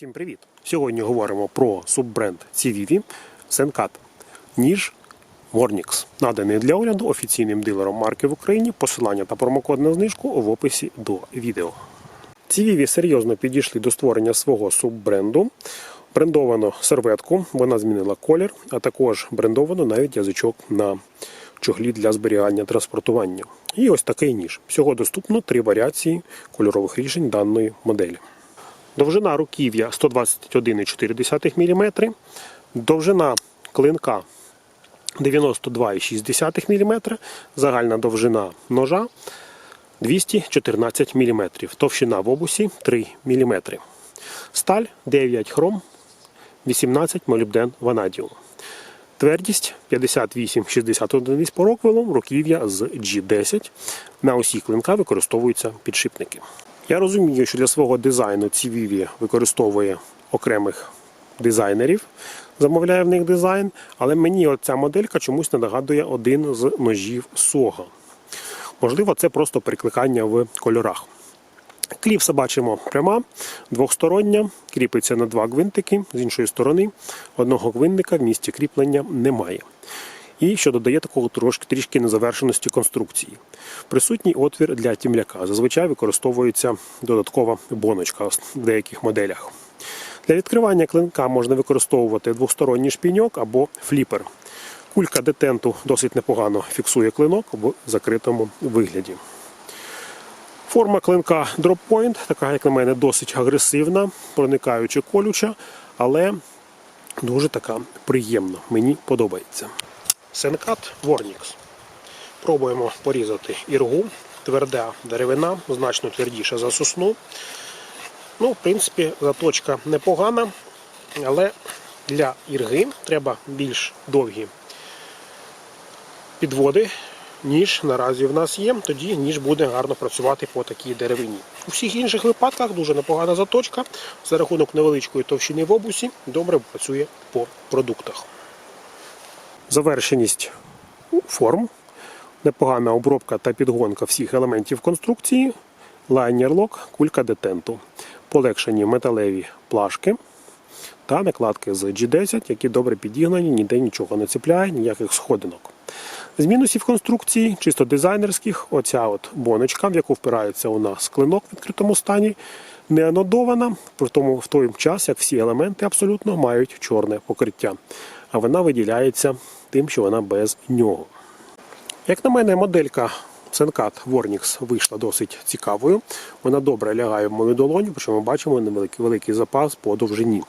Всім привіт! Сьогодні говоримо про суббренд Civivi Sencat ніж Mornix, наданий для огляду офіційним дилером марки в Україні. Посилання та промокод на знижку в описі до відео. Civivi серйозно підійшли до створення свого суббренду. Брендовано серветку, вона змінила колір, а також брендовано навіть язичок на чохлі для зберігання транспортування. І ось такий ніж. Всього доступно три варіації кольорових рішень даної моделі. Довжина руків'я 121,4 мм, довжина клинка 92,6 мм, загальна довжина ножа 214 мм, товщина в обусі 3 мм. Сталь 9 хром, 18 молібден ванадіум. Твердість 58-60 одиниць по руків'я з G10. На осі клинка використовуються підшипники. Я розумію, що для свого дизайну ці Civivi використовує окремих дизайнерів, замовляє в них дизайн, але мені оця моделька чомусь не нагадує один з ножів Сога. Можливо, це просто перекликання в кольорах. Кліпса бачимо пряма, двохстороння, кріпиться на два гвинтики. З іншої сторони, одного гвинтика в місці кріплення немає. І що додає такого трошки трішки незавершеності конструкції. Присутній отвір для тімляка. Зазвичай використовується додаткова боночка в деяких моделях. Для відкривання клинка можна використовувати двосторонній шпіньок або фліпер. Кулька детенту досить непогано фіксує клинок в закритому вигляді. Форма клинка Point, така, як на мене, досить агресивна, проникаючи колюча, але дуже така приємна. Мені подобається. Сенкат Vornix. Пробуємо порізати іргу. Тверда деревина, значно твердіша за сосну. Ну, в принципі, заточка непогана, але для ірги треба більш довгі підводи, ніж наразі в нас є. Тоді ніж буде гарно працювати по такій деревині. У всіх інших випадках дуже непогана заточка. За рахунок невеличкої товщини в обусі добре працює по продуктах. Завершеність форм, непогана обробка та підгонка всіх елементів конструкції, лайнер-лок, кулька детенту, полегшені металеві плашки та накладки з G10, які добре підігнані, ніде нічого не цепляє, ніяких сходинок. З мінусів конструкції, чисто дизайнерських, оця от боночка, в яку впирається у нас клинок в відкритому стані, не анодована, при тому в той час, як всі елементи абсолютно мають чорне покриття. А вона виділяється тим, що вона без нього. Як на мене, моделька Sencat Vornix вийшла досить цікавою. Вона добре лягає в мою долоню, причому бачимо невеликий великий запас по довжині.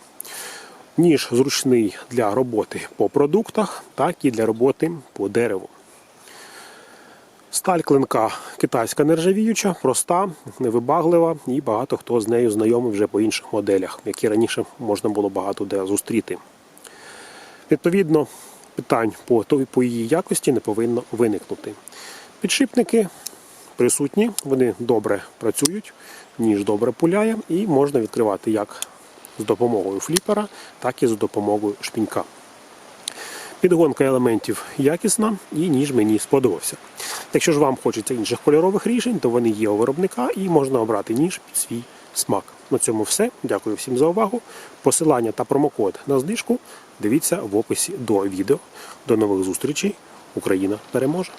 Ніж зручний для роботи по продуктах, так і для роботи по дереву. Сталь клинка китайська нержавіюча, проста, невибаглива і багато хто з нею знайомий вже по інших моделях, які раніше можна було багато де зустріти. Відповідно, питань по, по її якості не повинно виникнути. Підшипники присутні, вони добре працюють, ніж добре пуляє, і можна відкривати як з допомогою фліпера, так і з допомогою шпінька. Підгонка елементів якісна і ніж мені сподобався. Якщо ж вам хочеться інших кольорових рішень, то вони є у виробника і можна обрати ніж під свій смак. На цьому все. Дякую всім за увагу. Посилання та промокод на знижку дивіться в описі до відео. До нових зустрічей. Україна переможе!